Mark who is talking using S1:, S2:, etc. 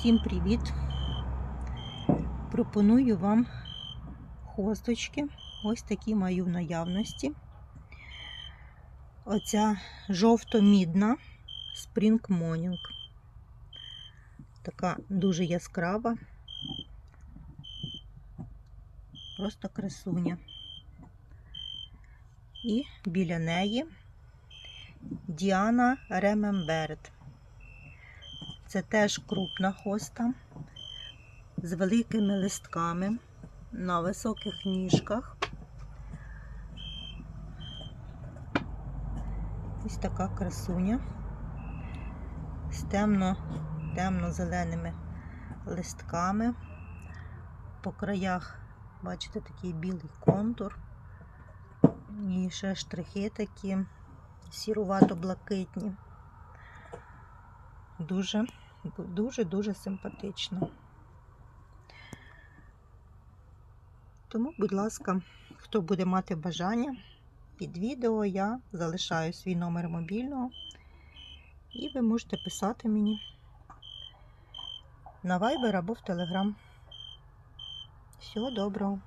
S1: Всім привіт! Пропоную вам хосточки. Ось такі маю в наявності. Оця жовто-мідна Spring Morning. Така дуже яскрава. Просто красуня. І біля неї Діана Ремемберт. Це теж крупна хоста з великими листками на високих ніжках. Ось така красуня з темно, темно-зеленими листками. По краях, бачите, такий білий контур. І ще штрихи такі сірувато-блакитні. Дуже, дуже, дуже симпатично. Тому, будь ласка, хто буде мати бажання, під відео я залишаю свій номер мобільного, і ви можете писати мені на Viber або в Telegram. Всього доброго!